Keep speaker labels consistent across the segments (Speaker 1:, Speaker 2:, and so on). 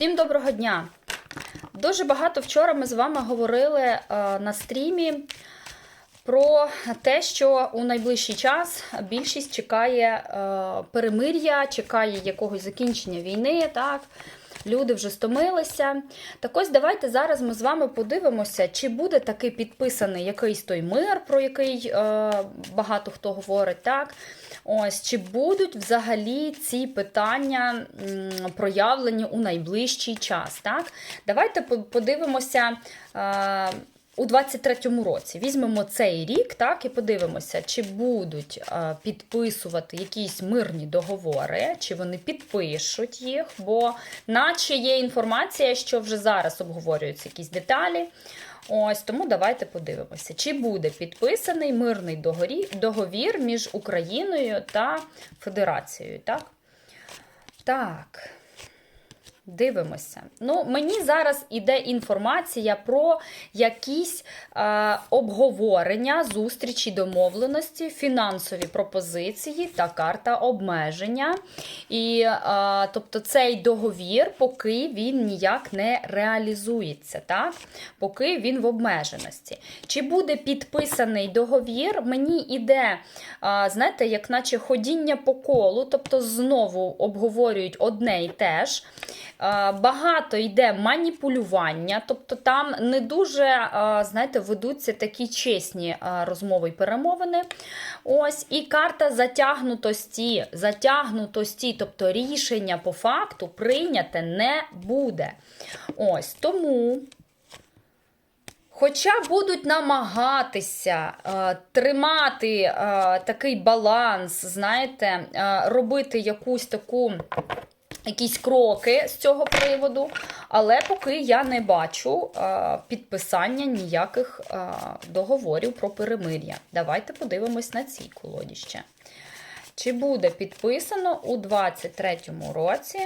Speaker 1: Всім доброго дня! Дуже багато вчора ми з вами говорили е, на стрімі про те, що у найближчий час більшість чекає е, перемир'я, чекає якогось закінчення війни. Так? Люди вже стомилися. Так ось давайте зараз ми з вами подивимося, чи буде таки підписаний якийсь той мир, про який е, багато хто говорить. так? Ось, чи будуть взагалі ці питання м, проявлені у найближчий час? Так? Давайте подивимося. Е, у 23-му році візьмемо цей рік, так і подивимося, чи будуть е, підписувати якісь мирні договори, чи вони підпишуть їх, бо наче є інформація, що вже зараз обговорюються якісь деталі. Ось тому давайте подивимося, чи буде підписаний мирний договір між Україною та Федерацією. Так? Так. Дивимося. Ну, мені зараз іде інформація про якісь е, обговорення, зустрічі, домовленості, фінансові пропозиції та карта обмеження. І, е, тобто, цей договір, поки він ніяк не реалізується, так? поки він в обмеженості. Чи буде підписаний договір? Мені іде, е, знаєте, як наче ходіння по колу, тобто знову обговорюють одне і те ж. Е, Багато йде маніпулювання, тобто там не дуже, е, знаєте, ведуться такі чесні е, розмови і перемовини. Ось, і карта затягнутості, затягнутості, тобто рішення по факту прийняте не буде. Ось тому. Хоча будуть намагатися е, тримати е, такий баланс, знаєте, е, робити якусь таку якісь кроки з цього приводу, але поки я не бачу підписання ніяких договорів про перемир'я. Давайте подивимось на цій колоді ще. Чи буде підписано у 23-му році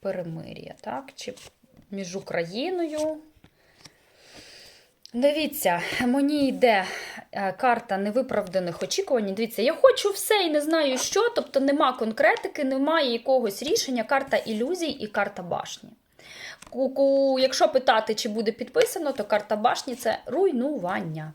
Speaker 1: перемир'я, так? Чи між Україною? Дивіться, мені йде е, карта невиправданих очікувань. Дивіться, я хочу все і не знаю що, тобто нема конкретики, немає якогось рішення, карта ілюзій і карта башні. Якщо питати, чи буде підписано, то карта башні це руйнування.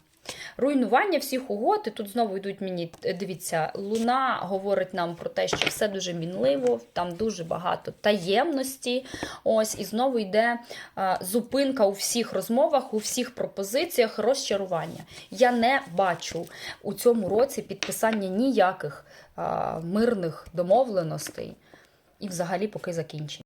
Speaker 1: Руйнування всіх угод, і тут знову йдуть мені, е, дивіться, луна говорить нам про те, що все дуже мінливо, там дуже багато таємності. Ось, і знову йде е, зупинка у всіх розмовах, у всіх пропозиціях, розчарування. Я не бачу у цьому році підписання ніяких е, мирних домовленостей і взагалі поки закінчень.